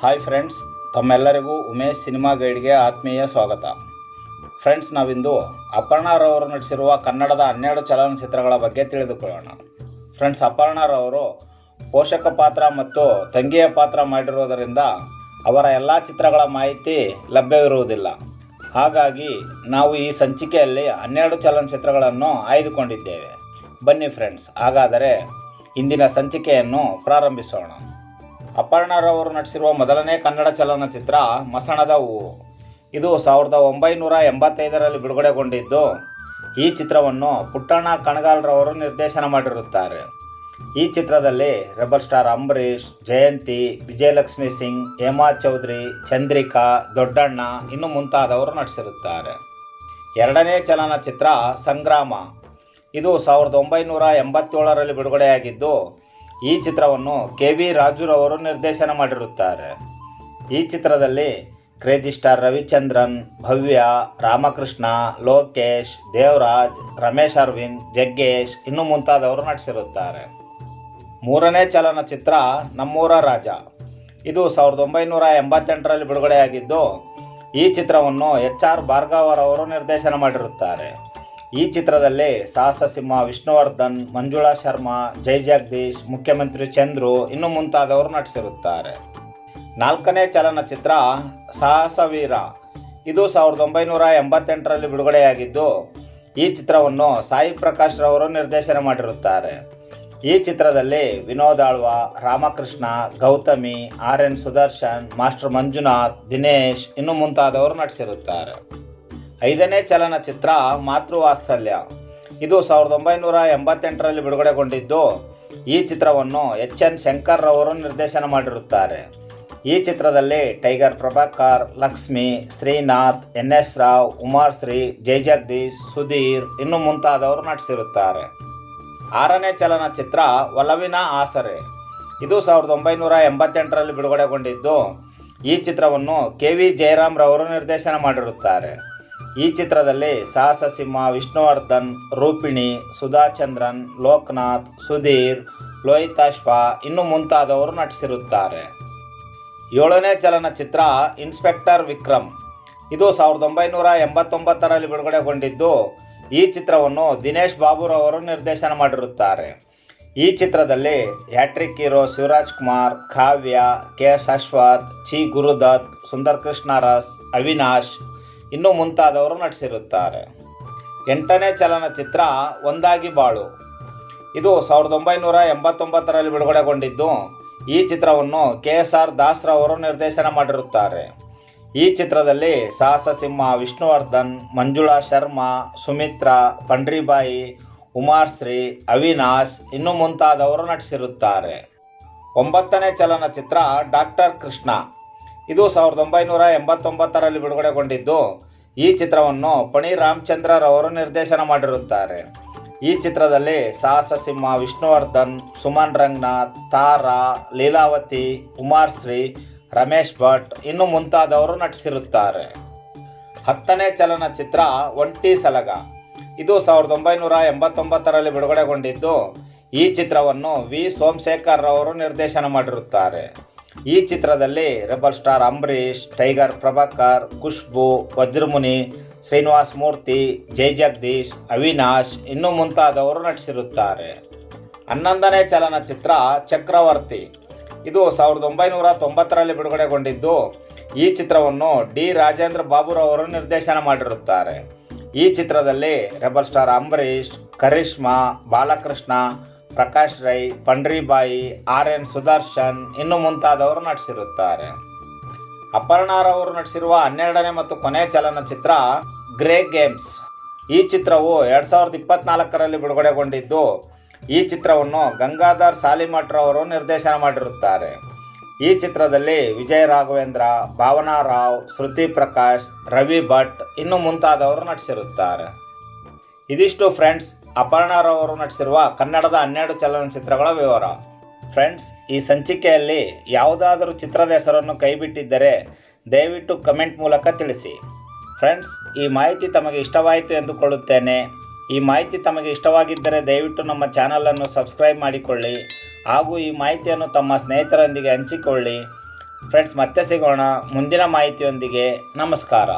Hi friends ತಮ್ಮೆಲ್ಲರಿಗೂ Umesh cinema ಗೈಡ್ಗೆ ಆತ್ಮೀಯ ಸ್ವಾಗತ. ಫ್ರೆಂಡ್ಸ್ ನಾವಿಂದು ಅಪರ್ಣಾರವರು ನಟಿಸಿರುವ ಕನ್ನಡದ ಹನ್ನೆರಡು ಚಲನಚಿತ್ರಗಳ ಬಗ್ಗೆ ತಿಳಿದುಕೊಳ್ಳೋಣ. ಫ್ರೆಂಡ್ಸ್ ಅಪರ್ಣಾರವರು ಪೋಷಕ ಪಾತ್ರ ಮತ್ತು ತಂಗಿಯ ಪಾತ್ರ ಮಾಡಿರುವುದರಿಂದ ಅವರ ಎಲ್ಲ ಚಿತ್ರಗಳ ಮಾಹಿತಿ ಲಭ್ಯವಿರುವುದಿಲ್ಲ. ಹಾಗಾಗಿ ನಾವು ಈ ಸಂಚಿಕೆಯಲ್ಲಿ ಹನ್ನೆರಡು ಚಲನಚಿತ್ರಗಳನ್ನು ಆಯ್ದುಕೊಂಡಿದ್ದೇವೆ. ಬನ್ನಿ ಫ್ರೆಂಡ್ಸ್ ಹಾಗಾದರೆ ಇಂದಿನ ಸಂಚಿಕೆಯನ್ನು ಪ್ರಾರಂಭಿಸೋಣ. ಅಪರ್ಣರವರು ನಟಿಸಿರುವ ಮೊದಲನೇ ಕನ್ನಡ ಚಲನಚಿತ್ರ ಮಸಣದ ಹೂವು. ಇದು ಸಾವಿರದ ಒಂಬೈನೂರ ಎಂಬತ್ತೈದರಲ್ಲಿ ಬಿಡುಗಡೆಗೊಂಡಿದ್ದು. ಈ ಚಿತ್ರವನ್ನು ಪುಟ್ಟಣ್ಣ ಕಣಗಾಲ್ರವರು ನಿರ್ದೇಶನ ಮಾಡಿರುತ್ತಾರೆ. ಈ ಚಿತ್ರದಲ್ಲಿ ರೆಬಲ್ ಸ್ಟಾರ್ ಅಂಬರೀಷ್, ಜಯಂತಿ, ವಿಜಯಲಕ್ಷ್ಮಿ ಸಿಂಗ್, ಹೇಮಾ ಚೌಧರಿ, ಚಂದ್ರಿಕಾ, ದೊಡ್ಡಣ್ಣ ಇನ್ನು ಮುಂತಾದವರು ನಟಿಸಿರುತ್ತಾರೆ. ಎರಡನೇ ಚಲನಚಿತ್ರ ಸಂಗ್ರಾಮ. ಇದು ಸಾವಿರದ ಒಂಬೈನೂರ ಎಂಬತ್ತೇಳರಲ್ಲಿ ಬಿಡುಗಡೆಯಾಗಿದ್ದು ಈ ಚಿತ್ರವನ್ನು ಕೆ ವಿ ರಾಜುರವರು ನಿರ್ದೇಶನ ಮಾಡಿರುತ್ತಾರೆ. ಈ ಚಿತ್ರದಲ್ಲಿ ಕ್ರೇಜಿ ಸ್ಟಾರ್ ರವಿಚಂದ್ರನ್, ಭವ್ಯ ರಾಮಕೃಷ್ಣ, ಲೋಕೇಶ್, ದೇವರಾಜ್, ರಮೇಶ್ ಅರವಿಂದ್, ಜಗ್ಗೇಶ್ ಇನ್ನು ಮುಂತಾದವರು ನಟಿಸಿರುತ್ತಾರೆ. ಮೂರನೇ ಚಲನಚಿತ್ರ ನಮ್ಮೂರ ರಾಜ. ಇದು ಸಾವಿರದ ಒಂಬೈನೂರ ಎಂಬತ್ತೆಂಟರಲ್ಲಿ ಬಿಡುಗಡೆಯಾಗಿದ್ದು ಈ ಚಿತ್ರವನ್ನು ಎಚ್ ಆರ್ ಭಾರ್ಗವರವರು ನಿರ್ದೇಶನ ಮಾಡಿರುತ್ತಾರೆ. ಈ ಚಿತ್ರದಲ್ಲಿ ಸಾಹಸ ಸಿಂಹ ವಿಷ್ಣುವರ್ಧನ್, ಮಂಜುಳಾ ಶರ್ಮಾ, ಜೈ ಜಗದೀಶ್, ಮುಖ್ಯಮಂತ್ರಿ ಚಂದ್ರು ಇನ್ನು ಮುಂತಾದವರು ನಟಿಸಿರುತ್ತಾರೆ. ನಾಲ್ಕನೇ ಚಲನಚಿತ್ರ ಸಾಹಸವೀರ. ಇದು ಸಾವಿರದ ಒಂಬೈನೂರ ಎಂಬತ್ತೆಂಟರಲ್ಲಿ ಬಿಡುಗಡೆಯಾಗಿದ್ದು, ಈ ಚಿತ್ರವನ್ನು ಸಾಯಿ ಪ್ರಕಾಶ್ ರವರು ನಿರ್ದೇಶನ ಮಾಡಿರುತ್ತಾರೆ. ಈ ಚಿತ್ರದಲ್ಲಿ Vinod Alva, Ramakrishna, Gauthami, R N Sudarshan, master Manjunath, Dinesh ಇನ್ನು ಮುಂತಾದವರು ನಟಿಸಿರುತ್ತಾರೆ. ಐದನೇ ಚಲನಚಿತ್ರ ಮಾತೃವಾತ್ಸಲ್ಯ. ಇದು ಸಾವಿರದ ಒಂಬೈನೂರ ಎಂಬತ್ತೆಂಟರಲ್ಲಿ ಬಿಡುಗಡೆಗೊಂಡಿದ್ದು, ಈ ಚಿತ್ರವನ್ನು ಎಚ್ ಎನ್ ಶಂಕರ್ ರವರು ನಿರ್ದೇಶನ ಮಾಡಿರುತ್ತಾರೆ. ಈ ಚಿತ್ರದಲ್ಲಿ tiger Prabhakar, Lakshmi, Srinath, N S Rao, Umashree, Jai Jagadish, Sudhir ಇನ್ನು ಮುಂತಾದವರು ನಟಿಸಿರುತ್ತಾರೆ. ಆರನೇ ಚಲನಚಿತ್ರ ಒಲವಿನ ಆಸರೆ. ಇದು ಸಾವಿರದ ಒಂಬೈನೂರ ಎಂಬತ್ತೆಂಟರಲ್ಲಿ ಬಿಡುಗಡೆಗೊಂಡಿದ್ದು, ಈ ಚಿತ್ರವನ್ನು ಕೆ ವಿ ಜಯರಾಮ್ ರವರು ನಿರ್ದೇಶನ ಮಾಡಿರುತ್ತಾರೆ. ಈ ಚಿತ್ರದಲ್ಲಿ ಸಾಹಸ ಸಿಂಹ ವಿಷ್ಣುವರ್ಧನ್, ರೂಪಿಣಿ, ಸುಧಾಚಂದ್ರನ್, ಲೋಕನಾಥ್, ಸುಧೀರ್ ಲೋಹಿತಾಶ್ವ ಇನ್ನು ಮುಂತಾದವರು ನಟಿಸಿರುತ್ತಾರೆ. ಏಳನೇ ಚಲನಚಿತ್ರ ಇನ್ಸ್ಪೆಕ್ಟರ್ ವಿಕ್ರಮ್. ಇದು ಸಾವಿರದ ಒಂಬೈನೂರ ಎಂಬತ್ತೊಂಬತ್ತರಲ್ಲಿ ಬಿಡುಗಡೆಗೊಂಡಿದ್ದು, ಈ ಚಿತ್ರವನ್ನು ದಿನೇಶ್ ಬಾಬುರವರು ನಿರ್ದೇಶನ ಮಾಡಿರುತ್ತಾರೆ. ಈ ಚಿತ್ರದಲ್ಲಿ hat trick hero Shivaraj Kumar, Kavya, K Ashwath Chi Gurudatt Sundar Krishna Urs Avinash ಇನ್ನು ಮುಂತಾದವರು ನಟಿಸಿರುತ್ತಾರೆ. ಎಂಟನೇ ಚಲನಚಿತ್ರ ಒಂದಾಗಿ ಬಾಳು. ಇದು ಸಾವಿರದ ಒಂಬೈನೂರ ಎಂಬತ್ತೊಂಬತ್ತರಲ್ಲಿ ಬಿಡುಗಡೆಗೊಂಡಿದ್ದು, ಈ ಚಿತ್ರವನ್ನು ಕೆ ಎಸ್ ಆರ್ ದಾಸ್ರವರು ನಿರ್ದೇಶನ ಮಾಡಿರುತ್ತಾರೆ. ಈ ಚಿತ್ರದಲ್ಲಿ ಸಾಹಸ ಸಿಂಹ ವಿಷ್ಣುವರ್ಧನ್, ಮಂಜುಳಾ ಶರ್ಮಾ, ಸುಮಿತ್ರಾ, ಪಂಡ್ರಿಬಾಯಿ ಶ್ರೀ ಅವಿನಾಶ್ ಇನ್ನು ಮುಂತಾದವರು ನಟಿಸಿರುತ್ತಾರೆ. ಒಂಬತ್ತನೇ ಚಲನಚಿತ್ರ ಡಾಕ್ಟರ್ ಕೃಷ್ಣ. ಇದು ಸಾವಿರದ ಒಂಬೈನೂರ ಎಂಬತ್ತೊಂಬತ್ತರಲ್ಲಿ ಬಿಡುಗಡೆಗೊಂಡಿದ್ದು. ಈ ಚಿತ್ರವನ್ನು ಪಣಿ ರಾಮಚಂದ್ರರವರು ನಿರ್ದೇಶನ ಮಾಡಿರುತ್ತಾರೆ. ಈ ಚಿತ್ರದಲ್ಲಿ ಸಾಹಸ ಸಿಂಹ ವಿಷ್ಣುವರ್ಧನ್, ಸುಮನ್ ರಂಗನಾಥ್, ತಾರಾ, ಲೀಲಾವತಿ ಉಮಾರ್ ಶ್ರೀ ರಮೇಶ್ ಭಟ್ ಇನ್ನು ಮುಂತಾದವರು ನಟಿಸಿರುತ್ತಾರೆ. ಹತ್ತನೇ ಚಲನಚಿತ್ರ ಒಂಟಿ ಸಲಗ. ಇದು ಸಾವಿರದ ಒಂಬೈನೂರ ಎಂಬತ್ತೊಂಬತ್ತರಲ್ಲಿ ಬಿಡುಗಡೆಗೊಂಡಿದ್ದು. ಈ ಚಿತ್ರವನ್ನು ವಿ ಸೋಮಶೇಖರ್ ಅವರು ನಿರ್ದೇಶನ ಮಾಡಿರುತ್ತಾರೆ. ಈ ಚಿತ್ರದಲ್ಲಿ rebel star Ambareesh, tiger Prabhakar, Khushboo, Vajramuni, Srinivas Murthy, Jai Jagadish, Avinash ಇನ್ನೂ ಮುಂತಾದವರು ನಟಿಸಿರುತ್ತಾರೆ. ಹನ್ನೊಂದನೇ ಚಲನಚಿತ್ರ ಚಕ್ರವರ್ತಿ. ಇದು ಸಾವಿರದ ಒಂಬೈನೂರ ತೊಂಬತ್ತರಲ್ಲಿ ಬಿಡುಗಡೆಗೊಂಡಿದ್ದು, ಈ ಚಿತ್ರವನ್ನು ಡಿ ರಾಜೇಂದ್ರ ಬಾಬುರವರು ನಿರ್ದೇಶನ ಮಾಡಿರುತ್ತಾರೆ. ಈ ಚಿತ್ರದಲ್ಲಿ rebel star Ambareesh, Karishma, Balakrishna Prakash Rai Pandaribai R N Sudarshan ಇನ್ನು ಮುಂತಾದವರು ನಟಿಸಿರುತ್ತಾರೆ. ಅಪರ್ಣಾರವರು ನಟಿಸಿರುವ ಹನ್ನೆರಡನೇ ಮತ್ತು ಕೊನೆಯ ಚಲನಚಿತ್ರ ಗ್ರೇ ಗೇಮ್ಸ್. ಈ ಚಿತ್ರವು ಎರಡು ಸಾವಿರದ ಇಪ್ಪತ್ನಾಲ್ಕರಲ್ಲಿ ಬಿಡುಗಡೆಗೊಂಡಿದ್ದು, ಈ ಚಿತ್ರವನ್ನು ಗಂಗಾಧರ್ ಸಾಲಿಮಠ್ರವರು ನಿರ್ದೇಶನ ಮಾಡಿರುತ್ತಾರೆ. ಈ ಚಿತ್ರದಲ್ಲಿ ವಿಜಯ ರಾಘವೇಂದ್ರ, ಭಾವನಾ ರಾವ್, ಶ್ರುತಿ ಪ್ರಕಾಶ್, ರವಿ ಭಟ್ ಇನ್ನು ಮುಂತಾದವರು ನಟಿಸಿರುತ್ತಾರೆ. ಇದಿಷ್ಟು ಫ್ರೆಂಡ್ಸ್ ಅಪರ್ಣಾರವರು ನಟಿಸಿರುವ ಕನ್ನಡದ ಹನ್ನೆರಡು ಚಲನಚಿತ್ರಗಳ ವಿವರ. ಫ್ರೆಂಡ್ಸ್, ಈ ಸಂಚಿಕೆಯಲ್ಲಿ ಯಾವುದಾದರೂ ಚಿತ್ರದ ಹೆಸರನ್ನು ಕೈಬಿಟ್ಟಿದ್ದರೆ ದಯವಿಟ್ಟು ಕಮೆಂಟ್ ಮೂಲಕ ತಿಳಿಸಿ. ಫ್ರೆಂಡ್ಸ್, ಈ ಮಾಹಿತಿ ತಮಗೆ ಇಷ್ಟವಾಯಿತು ಎಂದುಕೊಳ್ಳುತ್ತೇನೆ. ಈ ಮಾಹಿತಿ ತಮಗೆ ಇಷ್ಟವಾಗಿದ್ದರೆ ದಯವಿಟ್ಟು ನಮ್ಮ ಚಾನಲನ್ನು ಸಬ್ಸ್ಕ್ರೈಬ್ ಮಾಡಿಕೊಳ್ಳಿ ಹಾಗೂ ಈ ಮಾಹಿತಿಯನ್ನು ತಮ್ಮ ಸ್ನೇಹಿತರೊಂದಿಗೆ ಹಂಚಿಕೊಳ್ಳಿ. ಫ್ರೆಂಡ್ಸ್, ಮತ್ತೆ ಸಿಗೋಣ ಮುಂದಿನ ಮಾಹಿತಿಯೊಂದಿಗೆ. ನಮಸ್ಕಾರ.